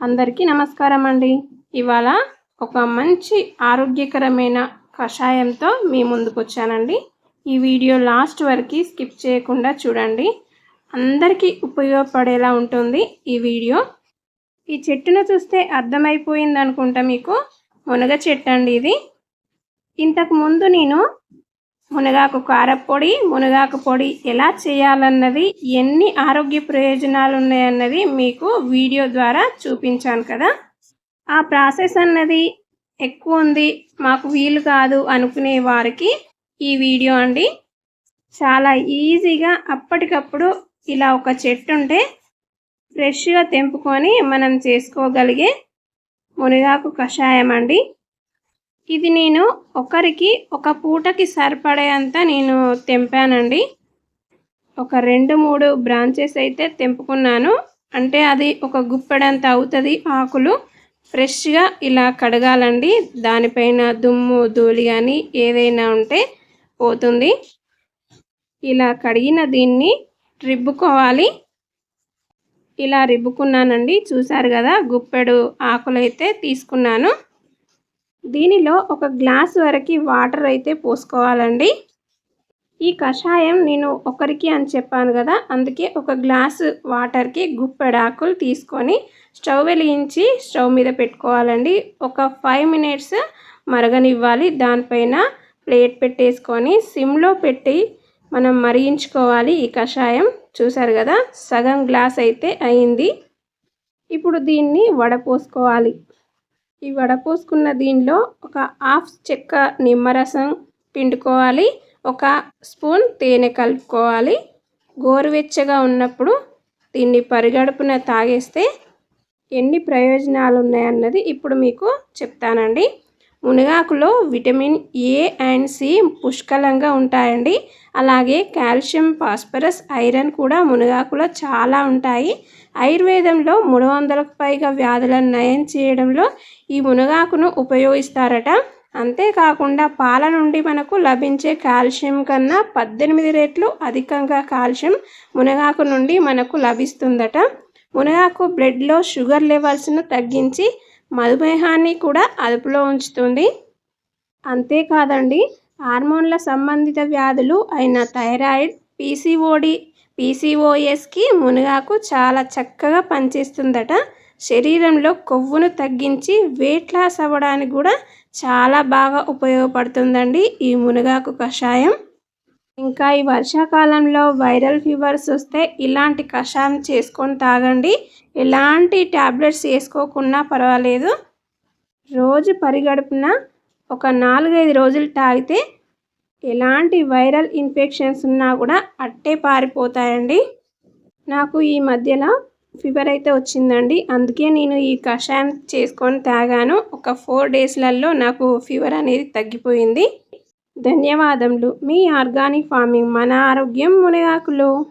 అందరికీ నమస్కారం అండి ఇవాళ ఒక మంచి ఆరోగ్యకరమైన కషాయంతో మీ ముందుకు వచ్చానండి ఈ వీడియో లాస్ట్ వరకు స్కిప్ చేయకుండా చూడండి. అందరికీ ఉపయోగపడేలా ఉంటుంది ఈ వీడియో. ఈ చెట్టును చూస్తే అర్థమైపోయింది అనుకుంటా మీకు. మునగ చెట్టు అండి ఇది. ఇంతకు ముందు నేను మునగాకు కారపొడి మునగాకు పొడి ఎలా చేయాలన్నది ఎన్ని ఆరోగ్య ప్రయోజనాలు ఉన్నాయన్నది మీకు వీడియో ద్వారా చూపించాను కదా. ఆ ప్రాసెస్ అన్నది ఎక్కువ ఉంది మాకు వీలు కాదు అనుకునే వారికి ఈ వీడియో అండి. చాలా ఈజీగా అప్పటికప్పుడు ఇలా ఒక చెట్టు ఉంటే ఫ్రెష్గా తెంపుకొని మనం చేసుకోగలిగే మునగాకు కషాయం అండి. ఇది నేను ఒకరికి ఒక పూటకి సరిపడేంత నేను తెంపానండి. ఒక రెండు మూడు బ్రాంచెస్ అయితే తెంపుకున్నాను. అంటే అది ఒక గుప్పెడంత అవుతుంది. ఆకులు ఫ్రెష్గా ఇలా కడగాలండి. దానిపైన దుమ్ము ధూళి కానీ ఏదైనా ఉంటే పోతుంది. ఇలా కడిగిన దీన్ని రిబ్బుకోవాలి. ఇలా రిబ్బుకున్నానండి. చూసారు కదా గుప్పెడు ఆకులైతే తీసుకున్నాను. దీనిలో ఒక గ్లాస్ వరకు వాటర్ అయితే పోసుకోవాలండి. ఈ కషాయం నేను ఒకరికి అని చెప్పాను కదా అందుకే ఒక గ్లాసు వాటర్కి గుప్పెడాకులు తీసుకొని స్టవ్ వెలిగించి స్టవ్ మీద పెట్టుకోవాలండి. ఒక ఫైవ్ మినిట్స్ మరగనివ్వాలి. దానిపైన ప్లేట్ పెట్టేసుకొని సిమ్లో పెట్టి మనం మరిగించుకోవాలి ఈ కషాయం. చూసారు కదా సగం గ్లాస్ అయితే అయింది. ఇప్పుడు దీన్ని వడపోసుకోవాలి. ఈ వడపోసుకున్న దీనిలో ఒక హాఫ్ చెక్క నిమ్మరసం పిండుకోవాలి ఒక స్పూన్ తేనె కలుపుకోవాలి. గోరువెచ్చగా ఉన్నప్పుడు దీన్ని పరిగడుపున తాగేస్తే ఎన్ని ప్రయోజనాలు ఉన్నాయన్నది ఇప్పుడు మీకు చెప్తానండి. మునగాకులో విటమిన్ ఏ అండ్ సి పుష్కలంగా ఉంటాయండి. అలాగే కాల్షియం ఫాస్ఫరస్ ఐరన్ కూడా మునగాకులో చాలా ఉంటాయి. ఆయుర్వేదంలో మూడు వందలకు పైగా వ్యాధులను నయం చేయడంలో ఈ మునగాకును ఉపయోగిస్తారట. అంతేకాకుండా పాల నుండి మనకు లభించే కాల్షియం కన్నా పద్దెనిమిది రెట్లు అధికంగా కాల్షియం మునగాకు నుండి మనకు లభిస్తుందట. మునగాకు బ్లడ్లో షుగర్ లెవెల్స్ను తగ్గించి మధుమేహాన్ని కూడా అదుపులో ఉంచుతుంది. అంతేకాదండి హార్మోన్ల సంబంధిత వ్యాధులు అయిన థైరాయిడ్ పీసీఓడి పీసీఓఎస్కి మునగాకు చాలా చక్కగా పనిచేస్తుందట. శరీరంలో కొవ్వును తగ్గించి వెయిట్ లాస్ అవ్వడానికి కూడా చాలా బాగా ఉపయోగపడుతుందండి ఈ మునగాకు కషాయం. ఇంకా ఈ వర్షాకాలంలో వైరల్ ఫీవర్స్ వస్తే ఇలాంటి కషాయం చేసుకొని తాగండి. ఎలాంటి ట్యాబ్లెట్స్ వేసుకోకున్నా పర్వాలేదు. రోజు పరిగడుపున ఒక నాలుగైదు రోజులు తాగితే ఎలాంటి వైరల్ ఇన్ఫెక్షన్స్ ఉన్నా కూడా అట్టే పారిపోతాయండి. నాకు ఈ మధ్యలో ఫీవర్ అయితే వచ్చిందండి. అందుకే నేను ఈ కషాయం చేసుకొని తాగాను. ఒక ఫోర్ డేస్లలో నాకు ఫీవర్ అనేది తగ్గిపోయింది. ధన్యవాదములు. మీ ఆర్గానిక్ ఫార్మింగ్ మన ఆరోగ్యం మునగాకులు.